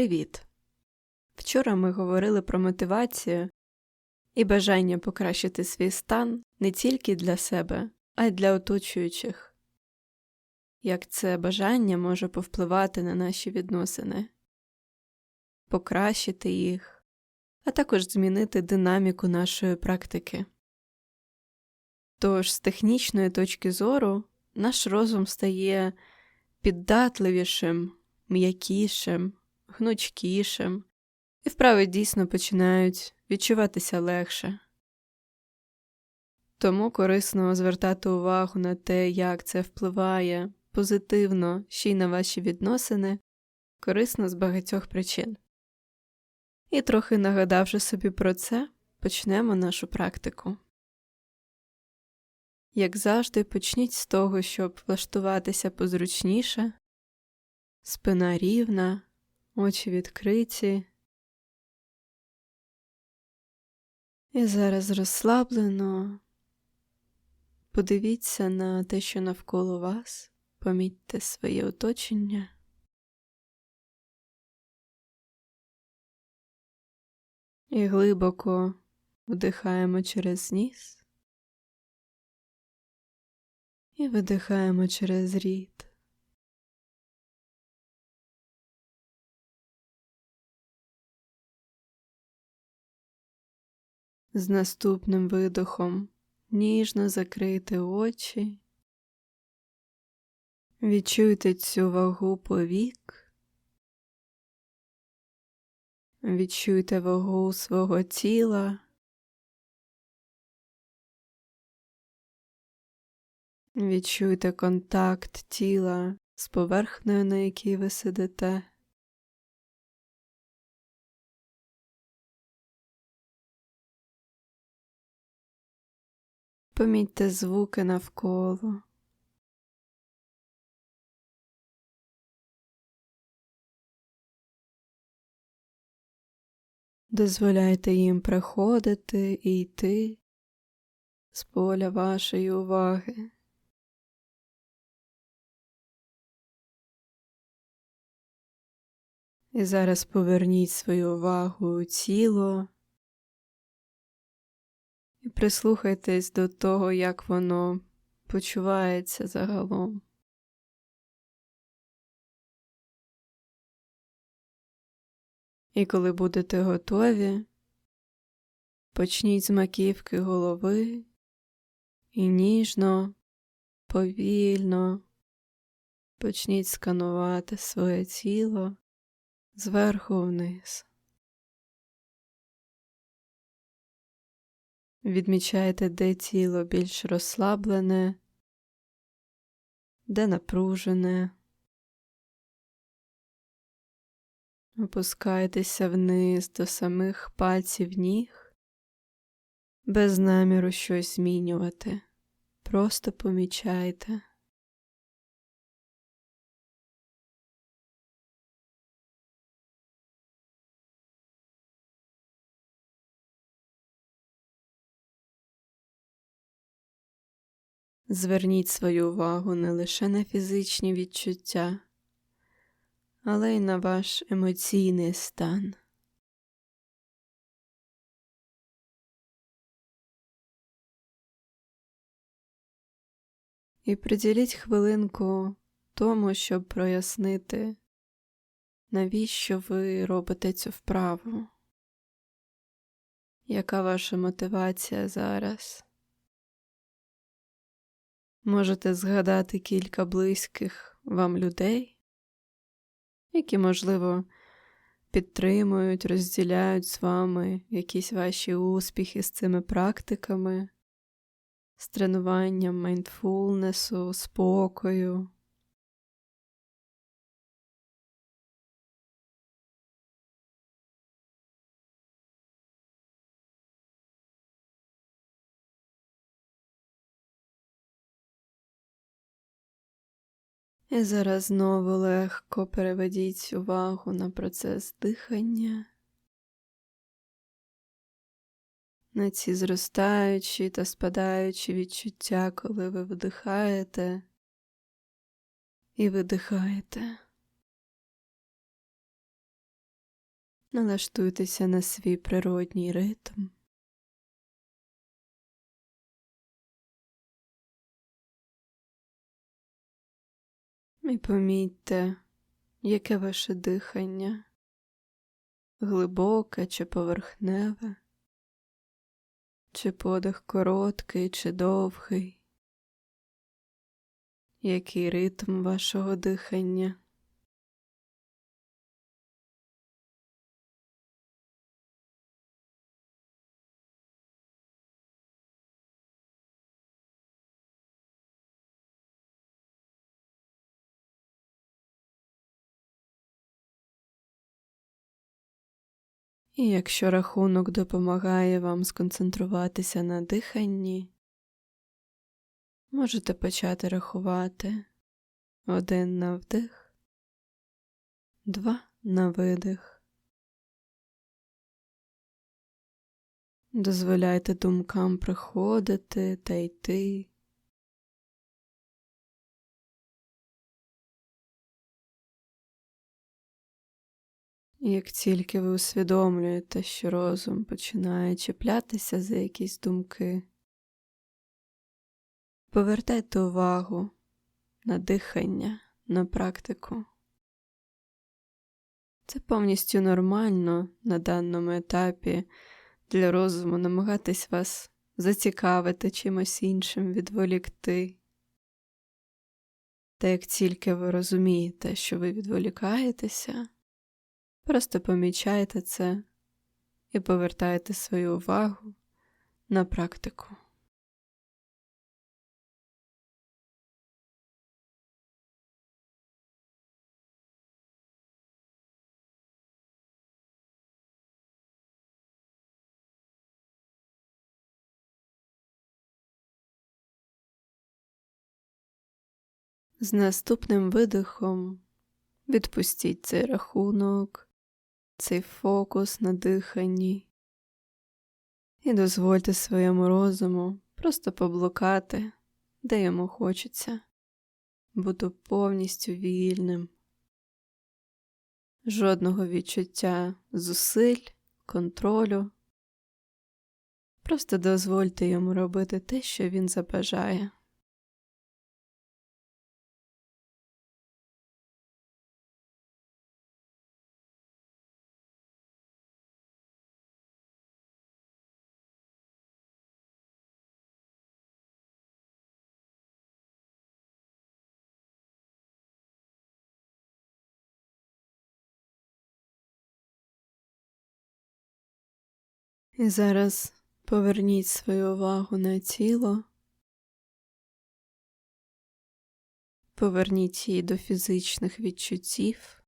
Привіт! Вчора ми говорили про мотивацію і бажання покращити свій стан не тільки для себе, а й для оточуючих. Як це бажання може повпливати на наші відносини, покращити їх, а також змінити динаміку нашої практики. Тож, з технічної точки зору, наш розум стає піддатливішим, м'якішим гнучкішим, і вправи дійсно починають відчуватися легше. Тому корисно звертати увагу на те, як це впливає позитивно ще й на ваші відносини, корисно з багатьох причин. І трохи нагадавши собі про це, почнемо нашу практику. Як завжди, почніть з того, щоб влаштуватися позручніше, спина рівна, очі відкриті. І зараз розслаблено подивіться на те, що навколо вас, помітьте своє оточення. І глибоко вдихаємо через ніс і видихаємо через рід. З наступним видохом ніжно закрийте очі, відчуйте цю вагу повік, відчуйте вагу свого тіла. Відчуйте контакт тіла з поверхнею, на якій ви сидите. Помітьте звуки навколо. Дозволяйте їм приходити і йти з поля вашої уваги. І зараз поверніть свою увагу у тіло. І прислухайтесь до того, як воно почувається загалом. І коли будете готові, почніть з маківки голови і ніжно, повільно почніть сканувати своє тіло зверху вниз. Відмічайте, де тіло більш розслаблене, де напружене. Опускайтеся вниз до самих пальців ніг, без наміру щось змінювати. Просто помічайте. Зверніть свою увагу не лише на фізичні відчуття, але й на ваш емоційний стан. І приділіть хвилинку тому, щоб прояснити, навіщо ви робите цю вправу, яка ваша мотивація зараз. Можете згадати кілька близьких вам людей, які, можливо, підтримують, розділяють з вами якісь ваші успіхи з цими практиками, з тренуванням майндфулнесу, спокою. І зараз знову легко переведіть увагу на процес дихання, на ці зростаючі та спадаючі відчуття, коли ви вдихаєте і видихаєте. Налаштуйтеся на свій природній ритм. І помітьте, яке ваше дихання. Глибоке чи поверхневе, чи подих короткий чи довгий, який ритм вашого дихання. І якщо рахунок допомагає вам сконцентруватися на диханні, можете почати рахувати один на вдих, два на видих. Дозволяйте думкам приходити та йти. Як тільки ви усвідомлюєте, що розум починає чіплятися за якісь думки, повертайте увагу на дихання, на практику. Це повністю нормально на даному етапі для розуму намагатись вас зацікавити чимось іншим, відволікти. Та як тільки ви розумієте, що ви відволікаєтеся, Просто помічайте це і повертайте свою увагу на практику. З наступним видихом відпустіть цей рахунок цей фокус на диханні і дозвольте своєму розуму просто поблукати, де йому хочеться, буду повністю вільним. Жодного відчуття зусиль, контролю. Просто дозвольте йому робити те, що він забажає. І зараз поверніть свою увагу на тіло, поверніть її до фізичних відчуттів,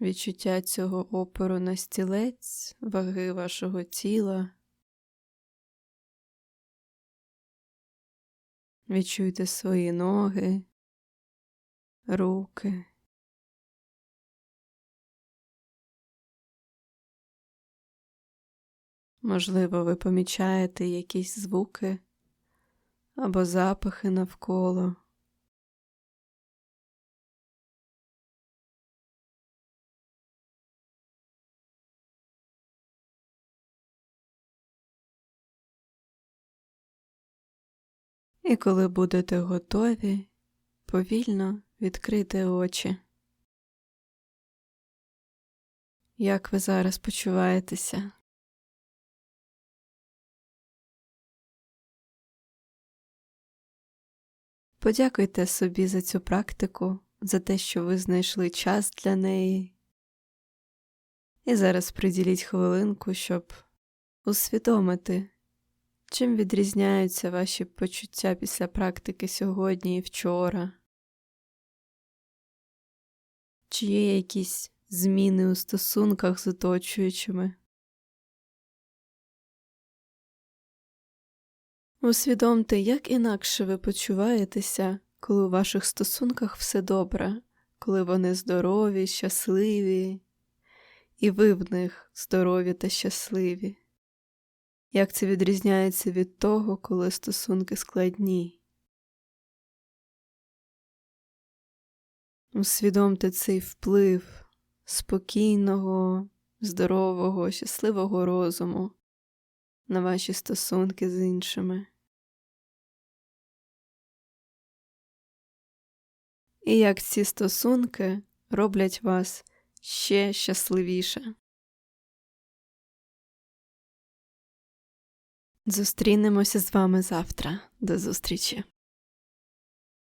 відчуття цього опору на стілець, ваги вашого тіла. Відчуйте свої ноги, руки. Можливо, ви помічаєте якісь звуки або запахи навколо. І коли будете готові, повільно відкрити очі. Як ви зараз почуваєтеся? Подякуйте собі за цю практику, за те, що ви знайшли час для неї. І зараз приділіть хвилинку, щоб усвідомити, чим відрізняються ваші почуття після практики сьогодні і вчора. Чи є якісь зміни у стосунках з оточуючими? Усвідомте, як інакше ви почуваєтеся, коли у ваших стосунках все добре, коли вони здорові, щасливі, і ви в них здорові та щасливі. Як це відрізняється від того, коли стосунки складні? Усвідомте цей вплив спокійного, здорового, щасливого розуму на ваші стосунки з іншими. І як ці стосунки роблять вас ще щасливіше. Зустрінемося з вами завтра. До зустрічі!